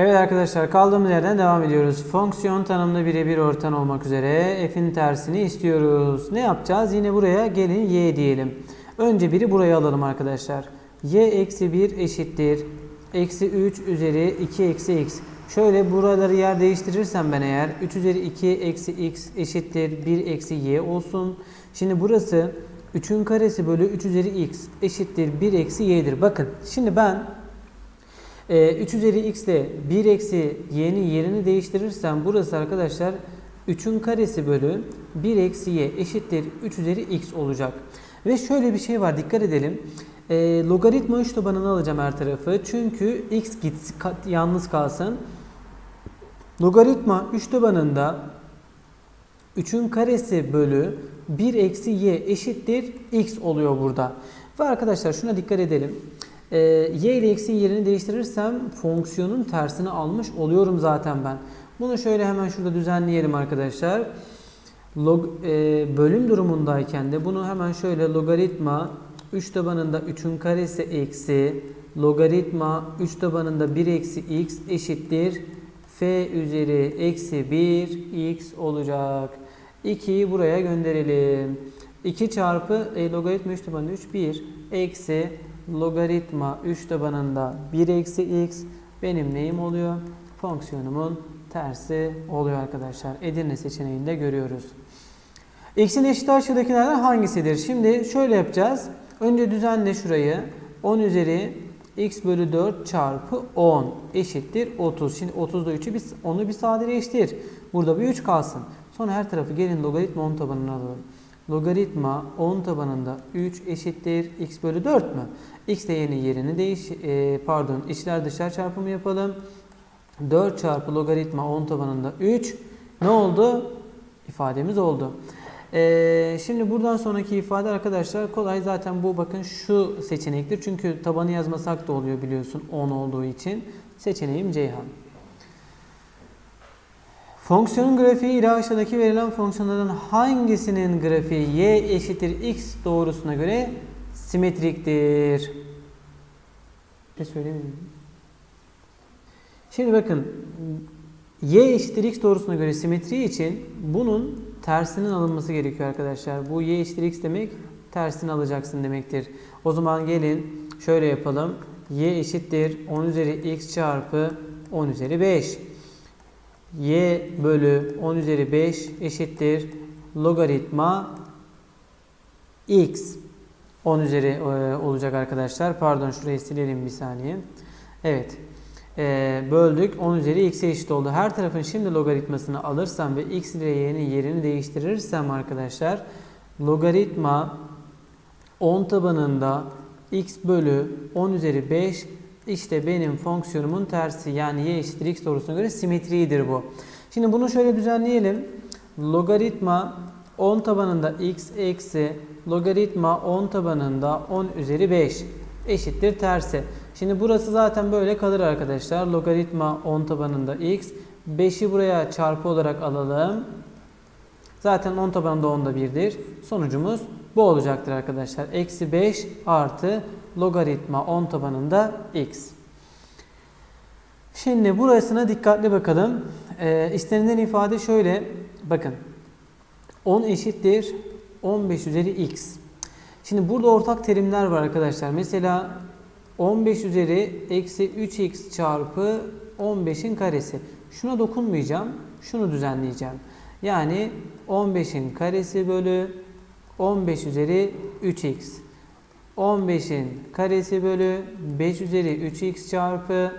Evet arkadaşlar kaldığımız yerden devam ediyoruz. Fonksiyon tanımlı birebir ortan olmak üzere f'in tersini istiyoruz. Ne yapacağız? Yine buraya gelin y diyelim. Önce biri buraya alalım arkadaşlar. y eksi 1 eşittir. Eksi 3 üzeri 2 eksi x. Şöyle buraları yer değiştirirsem ben eğer 3 üzeri 2 eksi x eşittir 1 eksi y olsun. Şimdi burası 3'ün karesi bölü 3 üzeri x eşittir 1 eksi y'dir. Bakın şimdi ben ee, 3 üzeri x ile 1 eksi y'nin yerini değiştirirsem burası arkadaşlar 3'ün karesi bölü 1 eksi y eşittir 3 üzeri x olacak. Ve şöyle bir şey var dikkat edelim. Ee, logaritma 3 tabanını alacağım her tarafı. Çünkü x gitsin, yalnız kalsın. Logaritma 3 tabanında 3'ün karesi bölü 1 eksi y eşittir x oluyor burada. Ve arkadaşlar şuna dikkat edelim. Ee, y ile x'in yerini değiştirirsem fonksiyonun tersini almış oluyorum zaten ben. Bunu şöyle hemen şurada düzenleyelim arkadaşlar. Log, e, bölüm durumundayken de bunu hemen şöyle logaritma 3 tabanında 3'ün karesi eksi logaritma 3 tabanında 1 eksi x eşittir f üzeri eksi 1 x olacak. 2'yi buraya gönderelim. 2 çarpı e, logaritma 3 tabanında 3 1 eksi logaritma 3 tabanında 1 eksi x benim neyim oluyor? Fonksiyonumun tersi oluyor arkadaşlar. Edirne seçeneğinde görüyoruz. X'in eşit aşağıdakilerden hangisidir? Şimdi şöyle yapacağız. Önce düzenle şurayı. 10 üzeri x bölü 4 çarpı 10 eşittir 30. Şimdi 30'da 3'ü biz onu bir sadeleştir. Burada bir 3 kalsın. Sonra her tarafı gelin logaritma 10 tabanına alalım. Logaritma 10 tabanında 3 eşittir x bölü 4 mü? X de yeni yerini değiş e, pardon içler dışlar çarpımı yapalım. 4 çarpı logaritma 10 tabanında 3 ne oldu? İfademiz oldu. Ee, şimdi buradan sonraki ifade arkadaşlar kolay zaten bu bakın şu seçenektir. Çünkü tabanı yazmasak da oluyor biliyorsun 10 olduğu için. Seçeneğim Ceyhan. Fonksiyonun grafiği ile aşağıdaki verilen fonksiyonlardan hangisinin grafiği y eşittir x doğrusuna göre simetriktir? Bir şey? Şimdi bakın y eşittir x doğrusuna göre simetri için bunun tersinin alınması gerekiyor arkadaşlar. Bu y eşittir x demek tersini alacaksın demektir. O zaman gelin şöyle yapalım. y eşittir 10 üzeri x çarpı 10 üzeri 5. y bölü 10 üzeri 5 eşittir logaritma x 10 üzeri e, olacak arkadaşlar. Pardon şurayı silelim bir saniye. Evet. E, böldük. 10 üzeri x'e eşit oldu. Her tarafın şimdi logaritmasını alırsam ve x ile y'nin yerini değiştirirsem arkadaşlar logaritma 10 tabanında x bölü 10 üzeri 5 işte benim fonksiyonumun tersi yani y eşittir x doğrusuna göre simetridir bu. Şimdi bunu şöyle düzenleyelim. Logaritma 10 tabanında x eksi logaritma 10 tabanında 10 üzeri 5 eşittir tersi. Şimdi burası zaten böyle kalır arkadaşlar. Logaritma 10 tabanında x. 5'i buraya çarpı olarak alalım. Zaten 10 tabanında 10 da 1'dir. Sonucumuz bu olacaktır arkadaşlar. Eksi 5 artı logaritma 10 tabanında x. Şimdi burasına dikkatli bakalım. Ee, istenilen ifade şöyle. Bakın. 10 eşittir 15 üzeri x. Şimdi burada ortak terimler var arkadaşlar. Mesela 15 üzeri eksi 3x çarpı 15'in karesi. Şuna dokunmayacağım. Şunu düzenleyeceğim. Yani 15'in karesi bölü 15 üzeri 3x. 15'in karesi bölü 5 üzeri 3x çarpı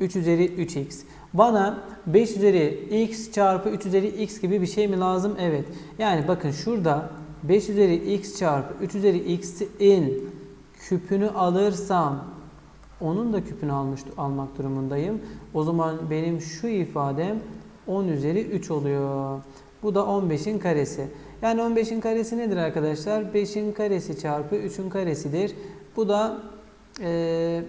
3 üzeri 3x. Bana 5 üzeri x çarpı 3 üzeri x gibi bir şey mi lazım? Evet. Yani bakın şurada 5 üzeri x çarpı 3 üzeri x'in küpünü alırsam onun da küpünü almış almak durumundayım. O zaman benim şu ifadem 10 üzeri 3 oluyor. Bu da 15'in karesi. Yani 15'in karesi nedir arkadaşlar? 5'in karesi çarpı 3'ün karesidir. Bu da e,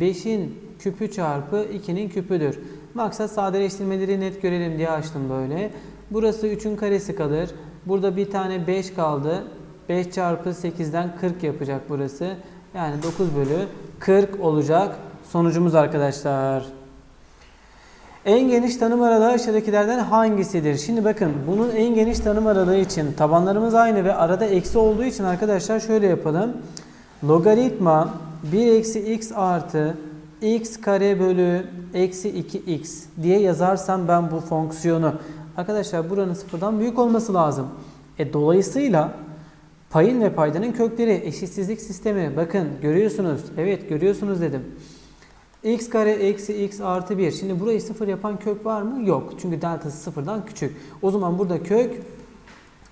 5'in küpü çarpı 2'nin küpüdür. Maksat sadeleştirmeleri net görelim diye açtım böyle. Burası 3'ün karesi kalır. Burada bir tane 5 kaldı. 5 çarpı 8'den 40 yapacak burası. Yani 9 bölü 40 olacak sonucumuz arkadaşlar. En geniş tanım aralığı aşağıdakilerden hangisidir? Şimdi bakın bunun en geniş tanım aralığı için tabanlarımız aynı ve arada eksi olduğu için arkadaşlar şöyle yapalım. Logaritma 1 eksi x artı x kare bölü eksi 2x diye yazarsam ben bu fonksiyonu. Arkadaşlar buranın sıfırdan büyük olması lazım. E, dolayısıyla payın ve paydanın kökleri eşitsizlik sistemi. Bakın görüyorsunuz. Evet görüyorsunuz dedim x kare eksi x artı 1. Şimdi burayı sıfır yapan kök var mı? Yok. Çünkü deltası sıfırdan küçük. O zaman burada kök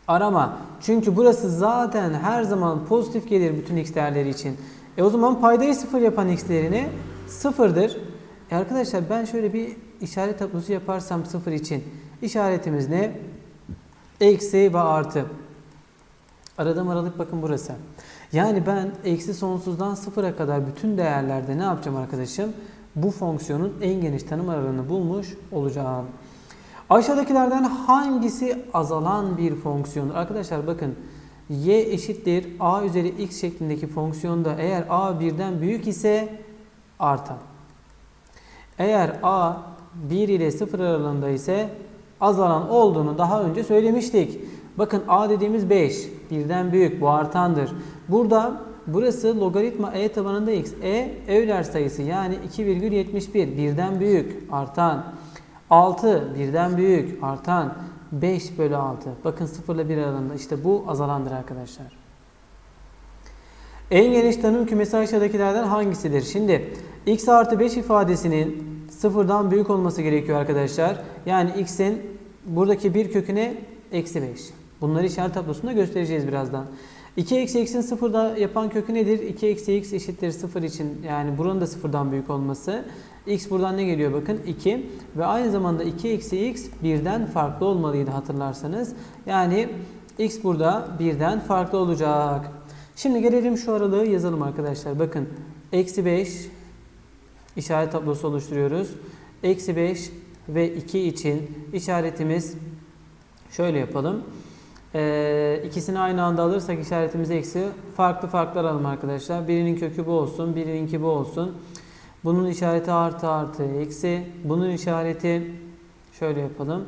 arama. Çünkü burası zaten her zaman pozitif gelir bütün x değerleri için. E o zaman paydayı sıfır yapan x değerine sıfırdır. E arkadaşlar ben şöyle bir işaret tablosu yaparsam sıfır için işaretimiz ne? Eksi ve artı. Aradığım aralık bakın burası. Yani ben eksi sonsuzdan sıfıra kadar bütün değerlerde ne yapacağım arkadaşım? Bu fonksiyonun en geniş tanım aralığını bulmuş olacağım. Aşağıdakilerden hangisi azalan bir fonksiyondur? Arkadaşlar bakın y eşittir a üzeri x şeklindeki fonksiyonda eğer a birden büyük ise artan. Eğer a 1 ile 0 aralığında ise azalan olduğunu daha önce söylemiştik. Bakın a dediğimiz 5. Birden büyük bu artandır. Burada burası logaritma e tabanında x. E Euler sayısı yani 2,71 birden büyük artan. 6 birden büyük artan. 5 bölü 6. Bakın 0 ile 1 aralığında işte bu azalandır arkadaşlar. En geniş tanım kümesi aşağıdakilerden hangisidir? Şimdi x artı 5 ifadesinin sıfırdan büyük olması gerekiyor arkadaşlar. Yani x'in buradaki bir köküne eksi 5. Bunları işaret tablosunda göstereceğiz birazdan. 2 eksi x'in sıfırda yapan kökü nedir? 2 eksi x eşittir 0 için yani buranın da sıfırdan büyük olması. x buradan ne geliyor bakın 2 ve aynı zamanda 2 eksi x birden farklı olmalıydı hatırlarsanız. Yani x burada birden farklı olacak. Şimdi gelelim şu aralığı yazalım arkadaşlar. Bakın eksi 5 işaret tablosu oluşturuyoruz. Eksi 5 ve 2 için işaretimiz şöyle yapalım. Ee, ikisini aynı anda alırsak işaretimizi eksi. Farklı farklı alalım arkadaşlar. Birinin kökü bu olsun, birininki bu olsun. Bunun işareti artı artı eksi. Bunun işareti şöyle yapalım.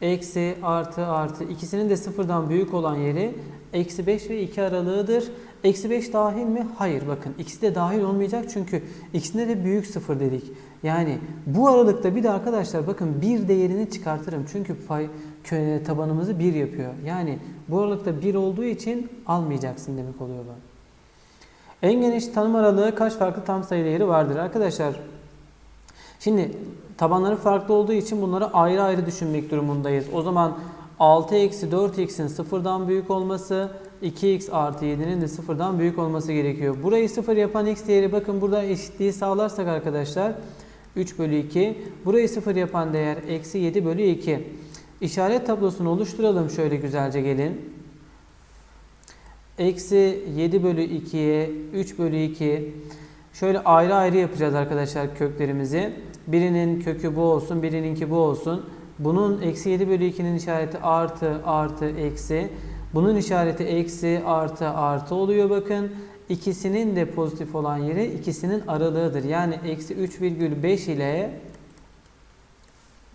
Eksi artı artı. İkisinin de sıfırdan büyük olan yeri eksi 5 ve 2 aralığıdır. Eksi 5 dahil mi? Hayır bakın ikisi de dahil olmayacak çünkü ikisinde de büyük sıfır dedik. Yani bu aralıkta bir de arkadaşlar bakın bir değerini çıkartırım. Çünkü pay tabanımızı 1 yapıyor. Yani bu aralıkta 1 olduğu için almayacaksın demek oluyor bu. En geniş tanım aralığı kaç farklı tam sayı değeri vardır? Arkadaşlar şimdi tabanları farklı olduğu için bunları ayrı ayrı düşünmek durumundayız. O zaman 6 eksi 4x'in sıfırdan büyük olması 2x artı 7'nin de sıfırdan büyük olması gerekiyor. Burayı sıfır yapan x değeri bakın burada eşitliği sağlarsak arkadaşlar 3 bölü 2. Burayı sıfır yapan değer eksi 7 bölü 2. İşaret tablosunu oluşturalım şöyle güzelce gelin. Eksi 7 bölü 2'ye 3 bölü 2. Şöyle ayrı ayrı yapacağız arkadaşlar köklerimizi. Birinin kökü bu olsun, birininki bu olsun. Bunun eksi 7 bölü 2'nin işareti artı artı eksi. Bunun işareti eksi artı artı oluyor bakın. İkisinin de pozitif olan yeri ikisinin aralığıdır. Yani eksi 3,5 ile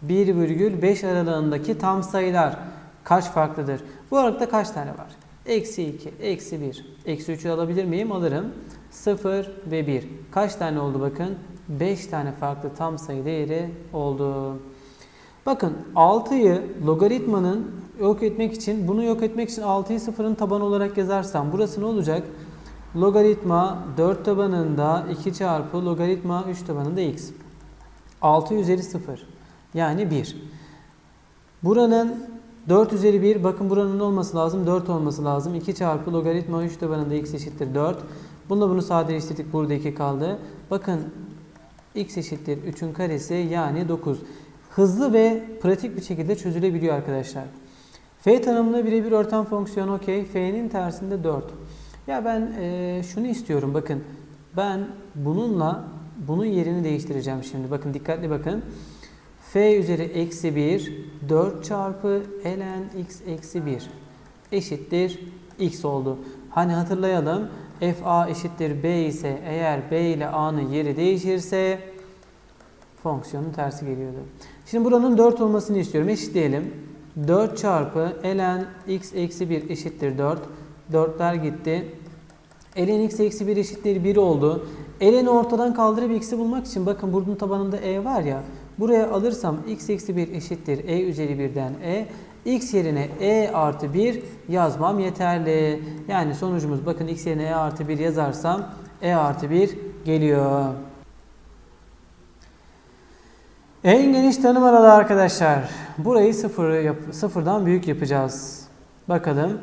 1,5 aralığındaki tam sayılar kaç farklıdır? Bu aralıkta kaç tane var? Eksi 2, eksi 1, eksi 3'ü alabilir miyim? Alırım. 0 ve 1. Kaç tane oldu bakın? 5 tane farklı tam sayı değeri oldu. Bakın 6'yı logaritmanın yok etmek için, bunu yok etmek için 6'yı sıfırın tabanı olarak yazarsam burası ne olacak? Logaritma 4 tabanında 2 çarpı logaritma 3 tabanında x. 6 üzeri 0. Yani 1. Buranın 4 üzeri 1 bakın buranın olması lazım 4 olması lazım. 2 çarpı logaritma 3 tabanında x eşittir 4. Bununla bunu sadeleştirdik burada 2 kaldı. Bakın x eşittir 3'ün karesi yani 9. Hızlı ve pratik bir şekilde çözülebiliyor arkadaşlar. F tanımlı birebir örten fonksiyon okey. F'nin tersinde 4. Ya ben e, şunu istiyorum bakın. Ben bununla bunun yerini değiştireceğim şimdi. Bakın dikkatli bakın f üzeri eksi 1 4 çarpı ln x eksi 1 eşittir x oldu. Hani hatırlayalım fa eşittir b ise eğer b ile a'nın yeri değişirse fonksiyonun tersi geliyordu. Şimdi buranın 4 olmasını istiyorum. Eşitleyelim. 4 çarpı ln x eksi 1 eşittir 4. 4'ler gitti. ln x eksi 1 eşittir 1 oldu. ln'i ortadan kaldırıp x'i bulmak için bakın bunun tabanında e var ya. Buraya alırsam x eksi 1 eşittir e üzeri 1'den e. x yerine e artı 1 yazmam yeterli. Yani sonucumuz bakın x yerine e artı 1 yazarsam e artı 1 geliyor. En geniş tanım aralığı arkadaşlar. Burayı sıfır yap sıfırdan büyük yapacağız. Bakalım.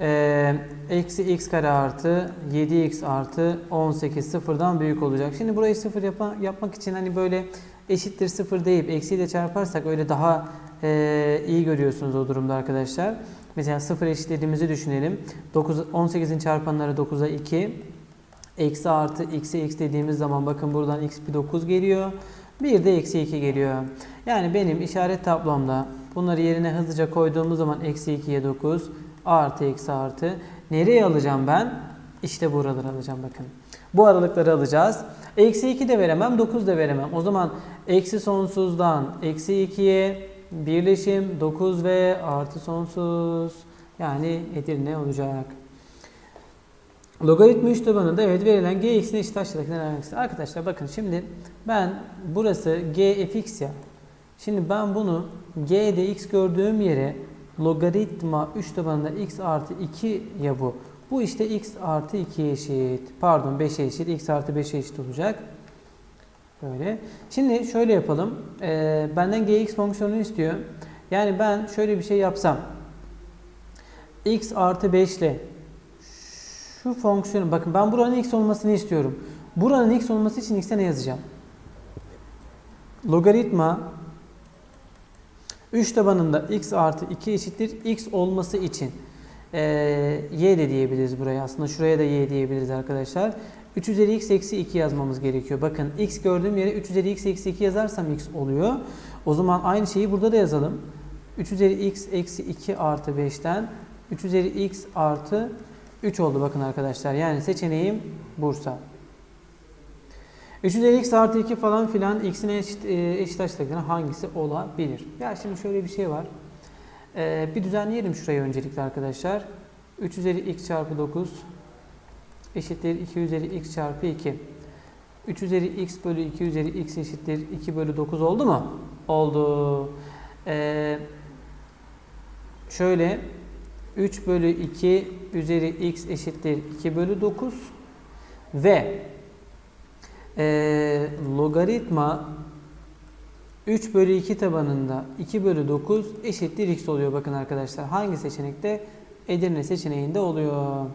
Ee, eksi x kare artı 7x artı 18 sıfırdan büyük olacak. Şimdi burayı sıfır yapa, yapmak için hani böyle eşittir sıfır deyip eksiyle çarparsak öyle daha e, iyi görüyorsunuz o durumda arkadaşlar. Mesela sıfır eşitlediğimizi düşünelim. 9, 18'in çarpanları 9'a 2. Eksi artı x'e x dediğimiz zaman bakın buradan x bir 9 geliyor. Bir de eksi 2 geliyor. Yani benim işaret tablomda bunları yerine hızlıca koyduğumuz zaman eksi 2'ye 9 artı eksi artı. Nereye alacağım ben? İşte buraları alacağım bakın. Bu aralıkları alacağız. Eksi 2 de veremem 9 da veremem. O zaman eksi sonsuzdan eksi 2'ye birleşim 9 ve artı sonsuz. Yani Edirne olacak. Logaritma 3 tabanında evet verilen g x'in eşit aşağıdakilerden hangisi? Arkadaşlar bakın şimdi ben burası g fx ya. Şimdi ben bunu g'de x gördüğüm yere logaritma 3 tabanında x artı 2 ya bu. Bu işte x artı 2'ye eşit. Pardon 5'e eşit. x artı 5'e eşit olacak. Böyle. Şimdi şöyle yapalım. Ee, benden gx fonksiyonunu istiyor. Yani ben şöyle bir şey yapsam. x artı 5 ile şu fonksiyonu bakın ben buranın x olmasını istiyorum. Buranın x olması için x'e ne yazacağım? Logaritma 3 tabanında x artı 2 eşittir x olması için ee, y de diyebiliriz buraya aslında şuraya da y diyebiliriz arkadaşlar. 3 üzeri x eksi 2 yazmamız gerekiyor. Bakın x gördüğüm yere 3 üzeri x eksi 2 yazarsam x oluyor. O zaman aynı şeyi burada da yazalım. 3 üzeri x eksi 2 artı 5'ten 3 üzeri x artı 3 oldu bakın arkadaşlar. Yani seçeneğim Bursa. 3 üzeri x artı 2 falan filan x'in eşit, e, eşit açıdakilerden hangisi olabilir? Ya şimdi şöyle bir şey var. Ee, bir düzenleyelim şurayı öncelikle arkadaşlar. 3 üzeri x çarpı 9 eşittir 2 üzeri x çarpı 2. 3 üzeri x bölü 2 üzeri x eşittir 2 bölü 9 oldu mu? Oldu. Ee, şöyle 3 bölü 2 üzeri x eşittir 2 bölü 9 ve e, logaritma 3 bölü 2 tabanında 2 bölü 9 eşittir x oluyor bakın arkadaşlar. Hangi seçenekte? Edirne seçeneğinde oluyor.